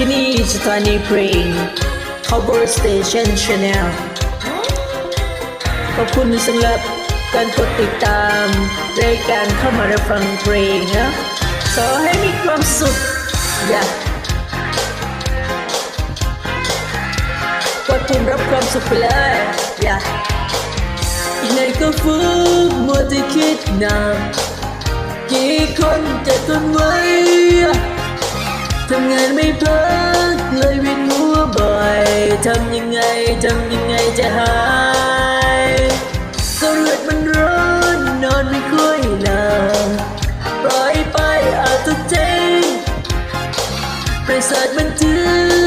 ที่นี่สถานีเพลง Cover Station Channel ขอบคุณสำหรับการกดติดตามรายการเข้ามารับฟังเพลงนะขอให้มีความสุขอย่ากดปุ่มรับความสุขไปเลยอย่าอีกไหนก็ฟื้นมัวแต่คิดนานกี่คนจะทนไว้ ทำงานไม่พักเลยเวียนหัวบ่อยทำยังไงทำยังไงจะหายก็เลือดมันร้อนนอนไม่ค่อยหลับปล่อยไปอาจจะเจ๊งประสาทมันทึ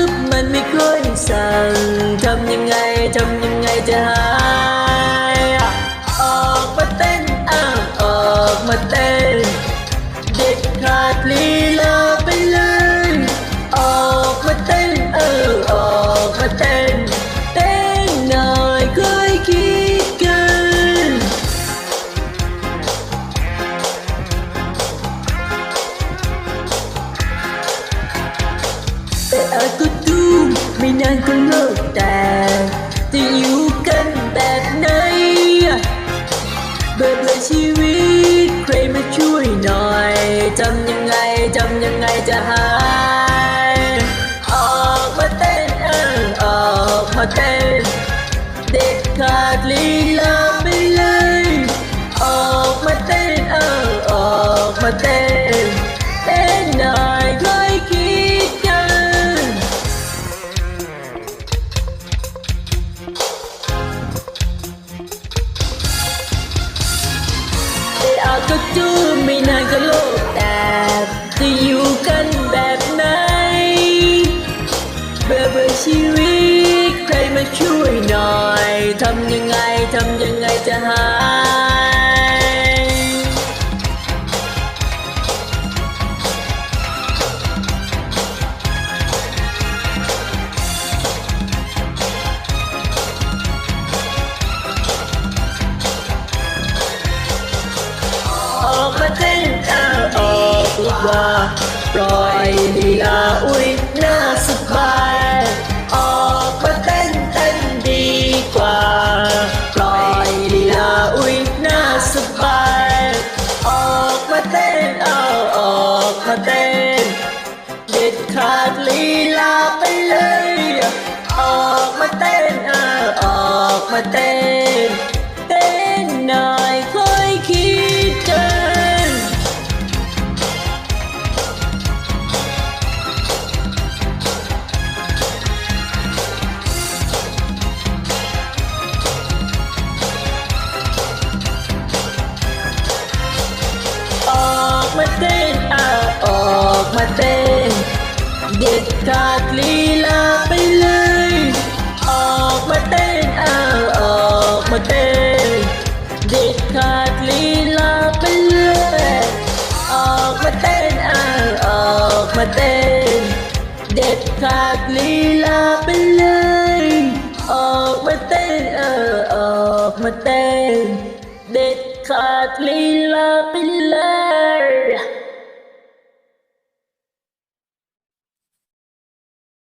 บมันไม่ค่อยสั่งทำยังไงทำยังไงจะหายออกมาเต้นอ้าออกมาเต้น แต่อาจก็ดูไม่นานก็เลิกแต่จะอยู่กันแบบไหนเบื่อเบื่อชีวิตใครมาช่วยหน่อยจำยังไงจำยังไงจะหา ทำยังไงจะหาย ออกมาเต้นเอาออกดีกว่าปล่อยลีลาอุ้ยน่าสบาย เด็ดขาดลีลาไปเลย ออกมาเต้นเอ้าออกมาเต้น เด็ดขาดลีลาไปเลย ออกมาเต้นเอ้าออกมาเต้น เด็ดขาดลีลาไปเลย ออกมาเต้นเอ้าออกมาเต้น เด็ดขาดลีลาไปเลย